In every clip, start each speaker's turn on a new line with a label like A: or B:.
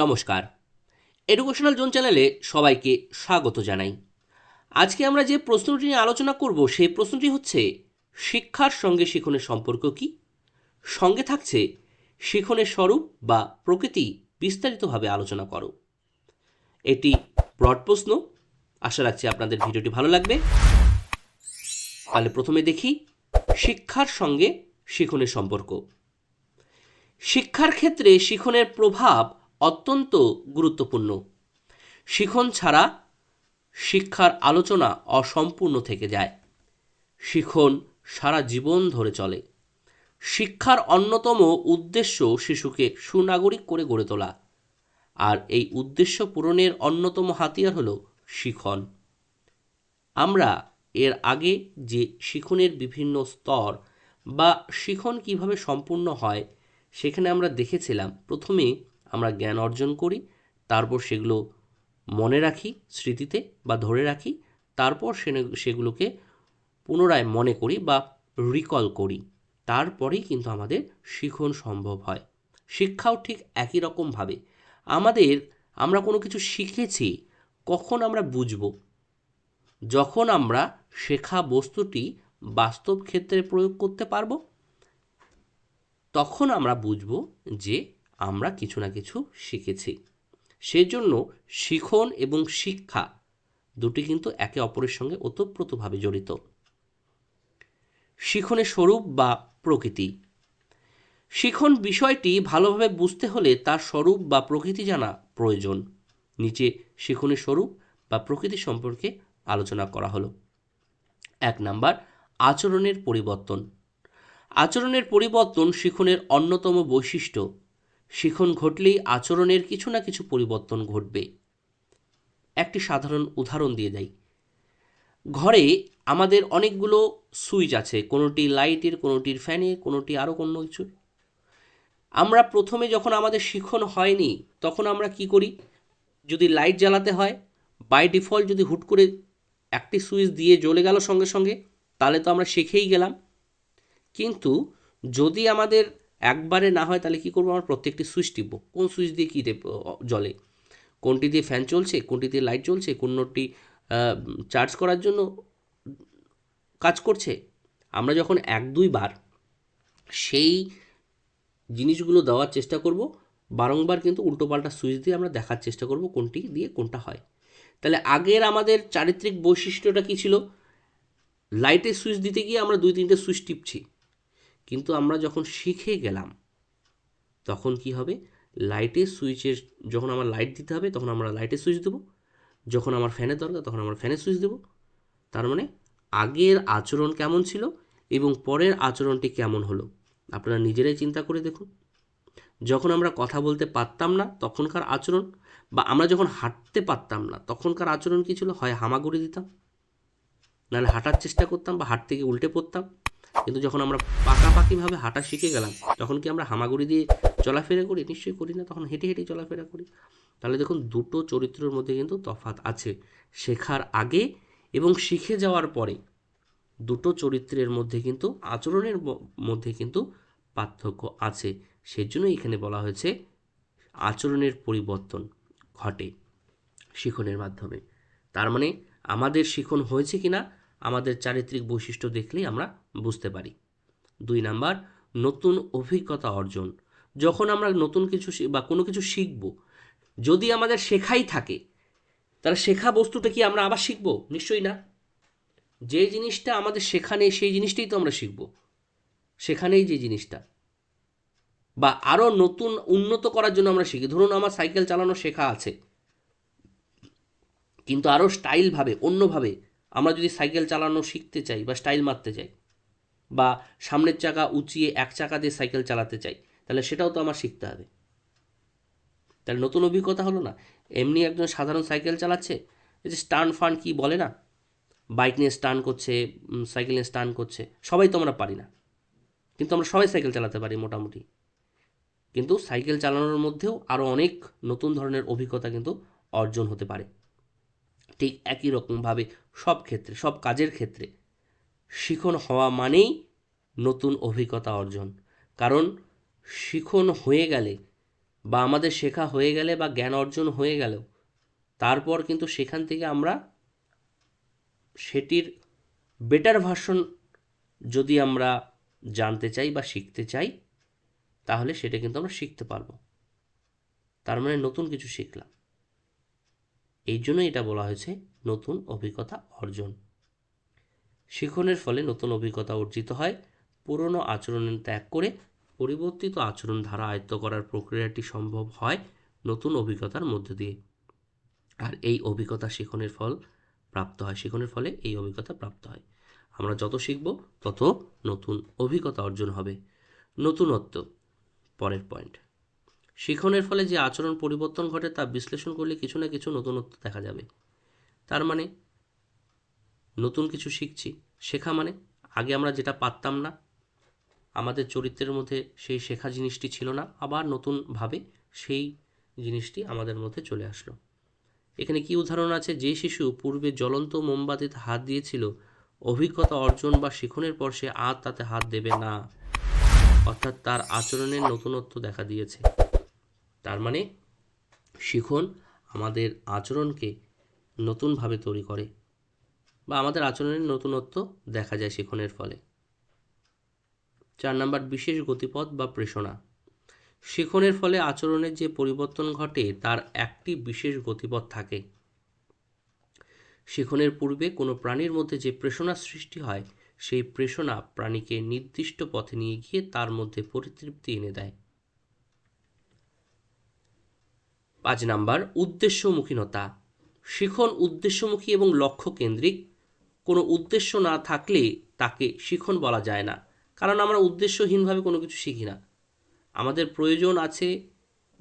A: নমস্কার। Educational zone চ্যানেলে সবাইকে স্বাগত জানাই। আজকে আমরা যে প্রশ্নটি নিয়ে আলোচনা করব, সেই প্রশ্নটি হচ্ছে, শিক্ষার সঙ্গে শিখনের সম্পর্ক কি? সঙ্গে থাকছে, শিখনের স্বরূপ বা প্রকৃতি বিস্তারিতভাবে আলোচনা করো। এটি ব্রড প্রশ্ন। আশা রাখছি আপনাদের ভিডিওটি ভালো লাগবে। তাহলে প্রথমে দেখি, শিক্ষার সঙ্গে শিখনের সম্পর্ক। শিক্ষার ক্ষেত্রে শিখনের প্রভাব অত্যন্ত গুরুত্বপূর্ণ। শিখন ছাড়া শিক্ষার আলোচনা অসম্পূর্ণ থেকে যায়। শিখন সারা জীবন ধরে চলে। শিক্ষার অন্যতম উদ্দেশ্য শিশুকে সুনাগরিক করে গড়ে তোলা। আর এই উদ্দেশ্য পূরণের অন্যতম হাতিয়ার হলো শিখন। আমরা এর আগে যে শিখনের বিভিন্ন স্তর বা শিখন কীভাবে সম্পূর্ণ হয়, সেখানে আমরা দেখেছিলাম। প্রথমে আমরা জ্ঞান অর্জন করি, তারপর সেগুলো মনে রাখি স্মৃতিতে বা ধরে রাখি, তারপর সেগুলোকে পুনরায় মনে করি বা রিকল করি। তারপরেই কিন্তু আমাদের শিখন সম্ভব হয়। শিক্ষাও ঠিক একই রকমভাবে। আমাদের, আমরা কোনো কিছু শিখেছি, কখন আমরা বুঝব? যখন আমরা শেখা বস্তুটি বাস্তব ক্ষেত্রে প্রয়োগ করতে পারব, তখন আমরা বুঝব যে আমরা কিছু না কিছু শিখেছি। সেজন্য শিখন এবং শিক্ষা দুটি কিন্তু একে অপরের সঙ্গে ওতপ্রোতভাবে জড়িত। শিখনের স্বরূপ বা প্রকৃতি। শিখন বিষয়টি ভালোভাবে বুঝতে হলে তার স্বরূপ বা প্রকৃতি জানা প্রয়োজন। নিচে শিখনের স্বরূপ বা প্রকৃতি সম্পর্কে আলোচনা করা হলো। এক নাম্বার, আচরণের পরিবর্তন। আচরণের পরিবর্তন শিখনের অন্যতম বৈশিষ্ট্য। শিখন ঘটলেই আচরণের কিছু না কিছু পরিবর্তন ঘটবে। একটি সাধারণ উদাহরণ দিয়ে দেয় ঘরে আমাদের অনেকগুলো সুইচ আছে, কোনোটি লাইটের, কোনোটির ফ্যানের কোনোটি আরও কোনো কিছু। আমরা প্রথমে যখন আমাদের শিখন হয়নি, তখন আমরা কি করি? যদি লাইট জ্বালাতে হয়, বাই ডিফল্ট যদি হুট করে একটি সুইচ দিয়ে জ্বলে গেল সঙ্গে সঙ্গে, তাহলে তো আমরা শিখেই গেলাম। কিন্তু যদি আমাদের একবারে না হয় তাহলে কী করব? আমরা প্রত্যেকটি সুইচ টিপবো। কোন সুইচ দিয়ে কী জলে কোনটি দিয়ে ফ্যান চলছে? কোনটি দিয়ে লাইট চলছে কোনটি চার্জ করার জন্য কাজ করছে? আমরা যখন এক দুইবার সেই জিনিসগুলো দেওয়ার চেষ্টা করব, বারংবার কিন্তু উল্টোপাল্টা সুইচ দিয়ে আমরা দেখার চেষ্টা করব কোনটি দিয়ে কোনটা হয়। তাহলে আগের আমাদের চারিত্রিক বৈশিষ্ট্যটা কী ছিল? লাইটের সুইচ দিতে গিয়ে আমরা দুই তিনটে সুইচ টিপছি। কিন্তু আমরা যখন শিখে গেলাম, তখন কি হবে? লাইটের সুইচের যখন আমার লাইট দিতে হবে, তখন আমরা লাইটের সুইচ দেবো। যখন আমার ফ্যানের দরকার, তখন আমরা ফ্যানের সুইচ দেবো। তার মানে আগের আচরণ কেমন ছিল এবং পরের আচরণটি কেমন হলো? আপনারা নিজেরাই চিন্তা করে দেখুন। যখন আমরা কথা বলতে পারতাম না তখনকার আচরণ, বা আমরা যখন হাঁটতে পারতাম না, তখনকার আচরণ কী ছিল? হয় হামাগুড়ি দিতাম। নাহলে হাঁটার চেষ্টা করতাম বা হাঁট থেকে উল্টে পড়তাম। কিন্তু যখন আমরা পাকাপাকিভাবে হাঁটা শিখে গেলাম, তখন কি আমরা হামাগুড়ি দিয়ে চলাফেরা করি? নিশ্চয়ই করি না, তখন হেঁটে হেঁটে চলাফেরা করি। তাহলে দেখুন, দুটো চরিত্রের মধ্যে কিন্তু তফাত আছে। শেখার আগে এবং শিখে যাওয়ার পরে দুটো চরিত্রের মধ্যে কিন্তু, আচরণের মধ্যে কিন্তু পার্থক্য আছে। সেজন্য এখানে বলা হয়েছে, আচরণের পরিবর্তন ঘটে শিখনের মাধ্যমে। তার মানে আমাদের শিখন হয়েছে কিনা আমাদের চারিত্রিক বৈশিষ্ট্য দেখলেই আমরা বুঝতে পারি। দুই নাম্বার, নতুন অভিজ্ঞতা অর্জন। যখন আমরা নতুন কিছু বা কোনো কিছু শিখব, যদি আমাদের শেখাই থাকে, তাহলে শেখা বস্তুটা কি আমরা আবার শিখব? নিশ্চয়ই না। যে জিনিসটা আমাদের শেখা নেই, সেই জিনিসটাই তো আমরা শিখব। সেখানেই যে জিনিসটা। বা আরও নতুন, উন্নত করার জন্য আমরা শিখি। ধরুন আমার সাইকেল চালানো শেখা আছে। কিন্তু আরও স্টাইলভাবে, অন্যভাবে আমরা যদি সাইকেল চালানো শিখতে চাই বা স্টাইল মারতে চাই বা সামনের চাকা উঁচিয়ে এক চাকা দিয়ে সাইকেল চালাতে চাই, তাহলে সেটাও তো আমার শিখতে হবে। তাহলে নতুন অভিজ্ঞতা হলো না? এমনি একজন সাধারণ সাইকেল চালাচ্ছে যে স্টান ফান কি বলে না? বাইক নিয়ে স্টান করছে সাইকেল নিয়ে স্টান করছে, সবাই তো আমরা পারি না। কিন্তু আমরা সবাই সাইকেল চালাতে পারি মোটামুটি। কিন্তু সাইকেল চালানোর মধ্যেও আরও অনেক নতুন ধরনের অভিজ্ঞতা কিন্তু অর্জন হতে পারে। ঠিক একই রকমভাবে সব ক্ষেত্রে, সব কাজের ক্ষেত্রে। শিখন হওয়া মানেই নতুন অভিজ্ঞতা অর্জন। কারণ শিখন হয়ে গেলে বা আমাদের শেখা হয়ে গেলে বা জ্ঞান অর্জন হয়ে গেল তারপর কিন্তু সেখান থেকে আমরা সেটির বেটার ভার্সন যদি আমরা জানতে চাই বা শিখতে চাই, তাহলে সেটা কিন্তু আমরা শিখতে পারব। তার মানে নতুন কিছু শিখলাম। এই জন্য এটা বলা হয়েছে নতুন অভিজ্ঞতা অর্জন। শিখনের ফলে নতুন অভিজ্ঞতা অর্জিত হয়। পুরনো আচরণের ত্যাগ করে পরিবর্তিত আচরণ ধারা আয়ত্ত করার প্রক্রিয়াটি সম্ভব হয় নতুন অভিজ্ঞতার মধ্য দিয়ে। আর এই অভিজ্ঞতা শিখনের ফল প্রাপ্ত হয়। শিখনের ফলে এই অভিজ্ঞতা প্রাপ্ত হয়। আমরা যত শিখব, তত নতুন অভিজ্ঞতা অর্জন হবে। নতুনত্ব, পরের পয়েন্ট। শিখনের ফলে যে আচরণ পরিবর্তন ঘটে তা বিশ্লেষণ করলে কিছু না কিছু নতুনত্ব দেখা যাবে। তার মানে নতুন কিছু শিখছি। শেখা মানে আগে আমরা যেটা পারতাম না, আমাদের চরিত্রের মধ্যে সেই শেখা জিনিসটি ছিল না, আবার নতুনভাবে সেই জিনিসটি আমাদের মধ্যে চলে আসলো। এখানে কি উদাহরণ আছে? যে শিশু পূর্বে জ্বলন্ত মোমবাতিতে হাত দিয়েছিল, অভিজ্ঞতা অর্জন বা শিখনের পর সে আর তাতে হাত দেবে না, অর্থাৎ তার আচরণের নতুনত্ব দেখা দিয়েছে। তার মানে শিখন আমাদের আচরণকে নতুনভাবে তৈরি করে বা আমাদের আচরণের নতুনত্ব দেখা যায় শিখনের ফলে। চার নাম্বার, বিশেষ গতিপথ বা প্রেষণা। শিখনের ফলে আচরণের যে পরিবর্তন ঘটে, তার একটি বিশেষ গতিপথ থাকে। শিখনের পূর্বে কোনো প্রাণীর মধ্যে যে প্রেষণা সৃষ্টি হয়, সেই প্রেষণা প্রাণীকে নির্দিষ্ট পথে নিয়ে গিয়ে তার মধ্যে পরিতৃপ্তি এনে দেয়। পাঁচ নাম্বার উদ্দেশ্যমুখীনতা শিখন উদ্দেশ্যমুখী এবং লক্ষ্য কেন্দ্রিক কোনো উদ্দেশ্য না থাকলে তাকে শিখন বলা যায় না। কারণ আমরা উদ্দেশ্যহীনভাবে কোনো কিছু শিখি না। আমাদের প্রয়োজন আছে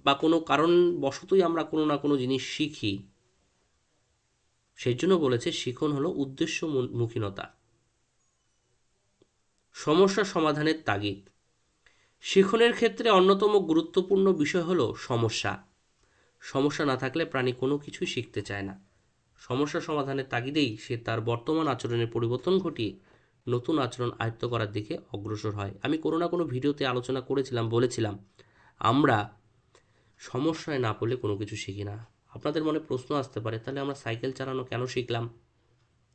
A: বা কোনো কারণ বশতই আমরা কোনো না কোনো জিনিস শিখি। সেই জন্য বলেছে শিখন হলো উদ্দেশ্যমুখীনতা সমস্যা সমাধানের তাগিদ। শিখনের ক্ষেত্রে অন্যতম গুরুত্বপূর্ণ বিষয় হলো সমস্যা। সমস্যা না থাকলে প্রাণী কোনো কিছুই শিখতে চায় না। সমস্যা সমাধানের তাগিদেই সে তার বর্তমান আচরণের পরিবর্তন ঘটিয়ে নতুন আচরণ আয়ত্ত করার দিকে অগ্রসর হয়। আমি কোনো না কোনো ভিডিওতে আলোচনা করেছিলাম, বলেছিলাম, আমরা সমস্যায় না পড়লে কোনো কিছু শিখি না। আপনাদের মনে প্রশ্ন আসতে পারে, তাহলে আমরা সাইকেল চালানো কেন শিখলাম?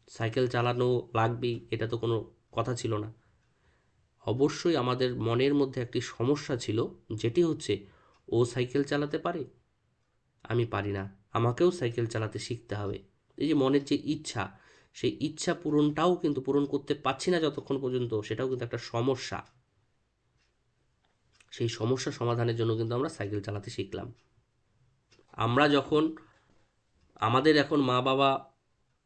A: সাইকেল চালানো লাগবেই, এটা তো কোনো কথা ছিল না। অবশ্যই আমাদের মনের মধ্যে একটি সমস্যা ছিল, যেটি হচ্ছে ও সাইকেল চালাতে পারে আমি পারি না। আমাকেও সাইকেল চালাতে শিখতে হবে। এই যে মনের যে ইচ্ছা, সেই ইচ্ছা পূরণটাও কিন্তু পূরণ করতে পারছি না যতক্ষণ পর্যন্ত, সেটাও কিন্তু একটা সমস্যা। সেই সমস্যা সমাধানের জন্য কিন্তু আমরা সাইকেল চালাতে শিখলাম। আমরা যখন, আমাদের এখন মা বাবা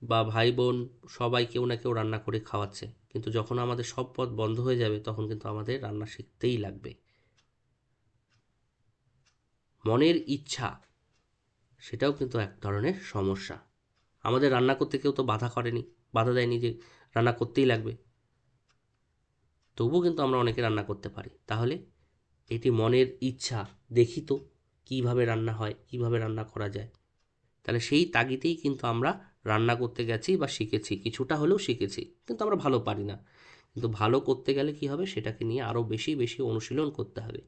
A: বা ভাই বোন সবাই কেউ না কেউ রান্না করে খাওয়াচ্ছে। কিন্তু যখন আমাদের সব পথ বন্ধ হয়ে যাবে, তখন কিন্তু আমাদের রান্না শিখতেই লাগবে। মনের ইচ্ছা সেটাও কিন্তু এক ধরনের সমস্যা। আমাদের রান্না করতে কেউ তো বাধা করেনি, বাধা দেয়নি যে রান্না করতেই লাগবে। তবুও কিন্তু আমরা অনেকে রান্না করতে পারি। তাহলে এটি মনের ইচ্ছা, দেখি তো কীভাবে রান্না হয়, কীভাবে রান্না করা যায়। তাহলে সেই তাগিতেই কিন্তু আমরা রান্না করতে গেছি বা শিখেছি। কিছুটা হলেও শিখেছি, কিন্তু আমরা ভালো পারি না। কিন্তু ভালো করতে গেলে কি হবে? সেটাকে নিয়ে আরও বেশি বেশি অনুশীলন করতে হবে।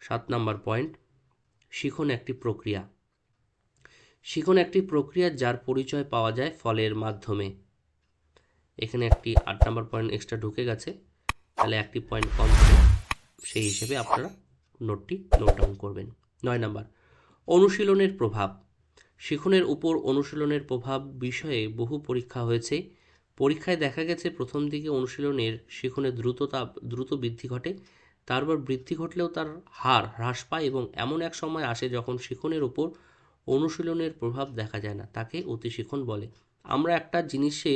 A: সাত নাম্বার পয়েন্ট শিখন একটি প্রক্রিয়া। শিখন একটি প্রক্রিয়া যার পরিচয় পাওয়া যায় ফলের মাধ্যমে। এখানে একটি আট নাম্বার পয়েন্ট এক্সট্রা ঢুকে গেছে। তাহলে একটি পয়েন্ট কম সেই হিসেবে আপনারা নোটটি নোট ডাউন করবেন। নয় নাম্বার, অনুশীলনের প্রভাব। শিখনের উপর অনুশীলনের প্রভাব বিষয়ে বহু পরীক্ষা হয়েছে। পরীক্ষায় দেখা গেছে প্রথম দিকে অনুশীলনের শিখনের দ্রুততা, দ্রুত বৃদ্ধি ঘটে। তারপর বৃদ্ধি ঘটলেও তার হার হ্রাস পায় এবং এমন এক সময় আসে যখন শিখনের উপর অনুশীলনের প্রভাব দেখা যায় না, তাকে অতি শিখন বলে। আমরা একটা জিনিসে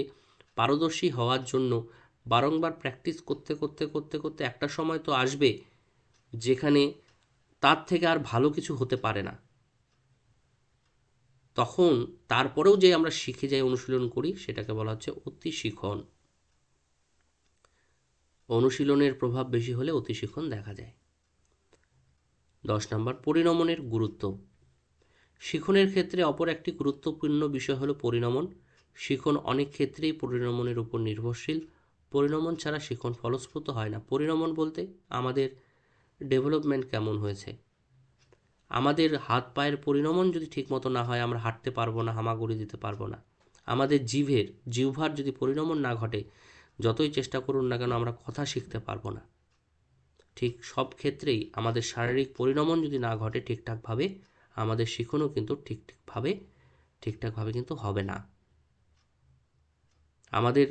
A: পারদর্শী হওয়ার জন্য বারংবার প্র্যাকটিস করতে করতে করতে করতে একটা সময় তো আসবে যেখানে তার থেকে আর ভালো কিছু হতে পারে না। তখন তারপরেও যে আমরা শিখে যাই, অনুশীলন করি, সেটাকে বলা হচ্ছে অতি শিখন। অনুশীলনের প্রভাব বেশি হলে অতি শিখন দেখা যায়। দশ নম্বর, পরিণমনের গুরুত্ব। শিখনের ক্ষেত্রে অপর একটি গুরুত্বপূর্ণ বিষয় হলো পরিণমন। শিখন অনেক ক্ষেত্রেই পরিণমনের উপর নির্ভরশীল। পরিণমন ছাড়া শিখন ফলস্ফূর্ত হয় না। পরিণমন বলতে আমাদের ডেভেলপমেন্ট কেমন হয়েছে? আমাদের হাত পায়ের পরিণমন যদি ঠিকমতো না হয়, আমরা হাঁটতে পারব না, হামাগুড়ি দিতে পারব না। আমাদের জিভের, জিহ্বার যদি পরিণমন না ঘটে যতই চেষ্টা করুন না কেন, আমরা কথা শিখতে পারব না। ঠিক সব ক্ষেত্রেই আমাদের শারীরিক পরিণমন যদি না ঘটে ঠিকঠাকভাবে, আমাদের শিখনও কিন্তু ঠিকঠাকভাবে ঠিকঠাকভাবে কিন্তু হবে না। আমাদের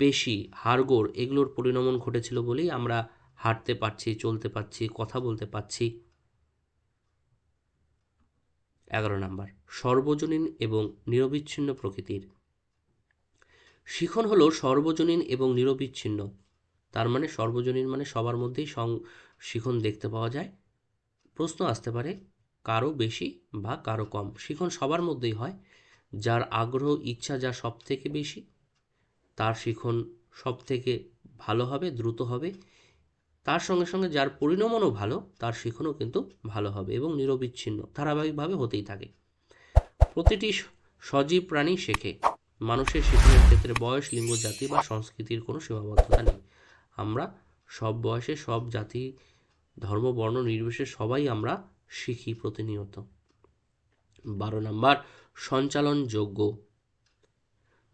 A: পেশি, হাড়গোড় এগুলোর পরিণমন ঘটেছিল বলেই আমরা হাঁটতে পারছি, চলতে পারছি, কথা বলতে পারছি। এগারো নাম্বার, সর্বজনীন এবং নিরবিচ্ছিন্ন প্রকৃতির। শিখন হলো সর্বজনীন এবং নিরবিচ্ছিন্ন। তার মানে সর্বজনীন মানে সবার মধ্যেই সং শিখন দেখতে পাওয়া যায়। প্রশ্ন আসতে পারে, কারও বেশি বা কারও কম? শিখন সবার মধ্যেই হয়। যার আগ্রহ, ইচ্ছা যা সব থেকে বেশি, তার শিখন সব থেকে ভালো হবে, দ্রুত হবে। তার সঙ্গে সঙ্গে যার পরিণমনও ভালো, তার শিখনও কিন্তু ভালো হবে এবং নিরবিচ্ছিন্ন, ধারাবাহিকভাবে হতেই থাকে। প্রতিটি সজীব প্রাণী শেখে। মানুষের শিখনের ক্ষেত্রে বয়স, লিঙ্গ, জাতি বা সংস্কৃতির কোনো সীমাবদ্ধতা নেই। আমরা সব বয়সে, সব জাতি, ধর্ম, বর্ণ নির্বিশেষে সবাই আমরা শিখি প্রতিনিয়ত। বারো নম্বর, সঞ্চালনযোগ্য।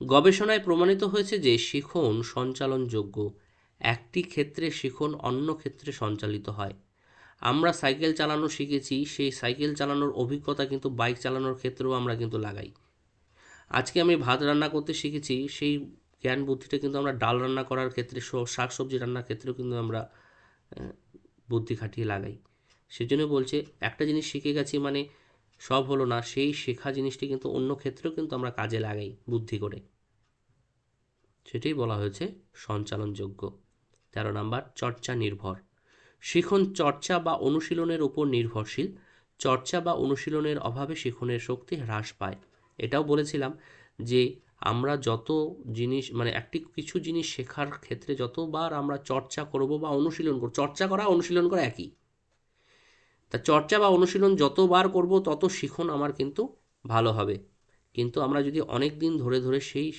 A: গবেষণায় প্রমাণিত হয়েছে যে শিখন সঞ্চালনযোগ্য। একটি ক্ষেত্রে শিখন অন্য ক্ষেত্রে সঞ্চালিত হয়। আমরা সাইকেল চালানো শিখেছি, সেই সাইকেল চালানোর অভিজ্ঞতা কিন্তু বাইক চালানোর ক্ষেত্রেও আমরা কিন্তু লাগাই। আজকে আমি ভাত রান্না করতে শিখেছি, সেই জ্ঞান বুদ্ধিটা কিন্তু আমরা ডাল রান্না করার ক্ষেত্রে শাক সবজি রান্নার ক্ষেত্রেও কিন্তু আমরা বুদ্ধি খাটিয়ে লাগাই। সেজন্য বলছে, একটা জিনিস শিখে গেছি মানে সব হলো না, সেই শেখা জিনিসটি কিন্তু অন্য ক্ষেত্রেও কিন্তু আমরা কাজে লাগাই বুদ্ধি করে। সেটাই বলা হয়েছে সঞ্চালনযোগ্য। তেরো নাম্বার, চর্চা নির্ভর। শিখন চর্চা বা অনুশীলনের উপর নির্ভরশীল। চর্চা বা অনুশীলনের অভাবে শিখনের শক্তি হ্রাস পায়। এটাও বলেছিলাম যে আমরা যত জিনিস মানে একটি কিছু জিনিস শেখার ক্ষেত্রে যতবার আমরা চর্চা করব বা অনুশীলন করব, চর্চা করা, অনুশীলন করা একই। তা চর্চা বা অনুশীলন যতবার করব, তত শিখন আমার কিন্তু ভালো হবে। কিন্তু আমরা যদি অনেক দিন ধরে ধরে সেই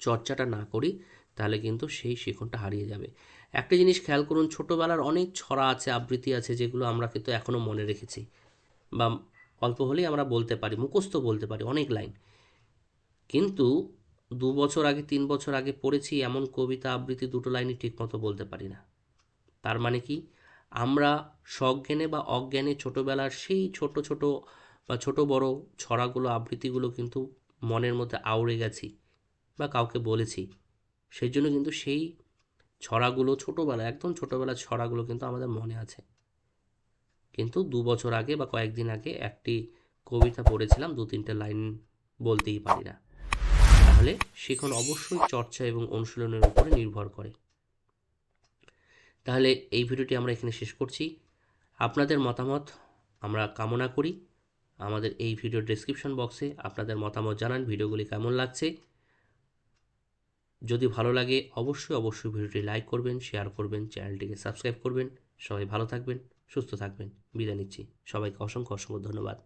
A: চর্চাটা না করি, তাহলে কিন্তু সেই শিখনটা হারিয়ে যাবে। একটা জিনিস খেয়াল করুন, ছোটোবেলার অনেক ছড়া আছে, আবৃত্তি আছে, যেগুলো আমরা কিন্তু এখনও মনে রেখেছি। বা অল্প হলেই আমরা বলতে পারি, মুখস্থ বলতে পারি, অনেক লাইন। কিন্তু দু বছর আগে, তিন বছর আগে পড়েছি এমন কবিতা আবৃত্তি দুটো লাইনই ঠিকমতো বলতে পারি না। তার মানে কি? আমরা সজ্ঞানে বা অজ্ঞানে ছোটোবেলার সেই ছোট ছোট বা ছোট বড় ছড়াগুলো, আবৃত্তিগুলো কিন্তু মনের মধ্যে আউড়ে গেছি বা কাউকে বলেছি। সেই জন্য কিন্তু সেই ছড়াগুলো ছোটোবেলা একদম ছোটোবেলার ছড়াগুলো কিন্তু আমাদের মনে আছে। কিন্তু দু বছর আগে বা কয়েকদিন আগে একটি কবিতা পড়েছিলাম, দু তিনটে লাইন বলতেই পারি না। তাহলে শিখন অবশ্যই চর্চা এবং অনুশীলনের উপরে নির্ভর করে। তাহলে এই ভিডিওটি আমরা এখানে শেষ করছি। আপনাদের মতামত আমরা কামনা করি। আমাদের এই ভিডিও ডেসক্রিপশন বক্সে আপনাদের মতামত জানান, ভিডিওগুলি কেমন লাগছে। যদি ভালো লাগে, অবশ্যই অবশ্যই ভিডিওটি লাইক করবেন শেয়ার করবেন চ্যানেলটিকে সাবস্ক্রাইব করবেন। সবাই ভালো থাকবেন। সুস্থ থাকবেন। বিদায় নিচ্ছি। সবাইকে অসংখ্য অসংখ্য ধন্যবাদ।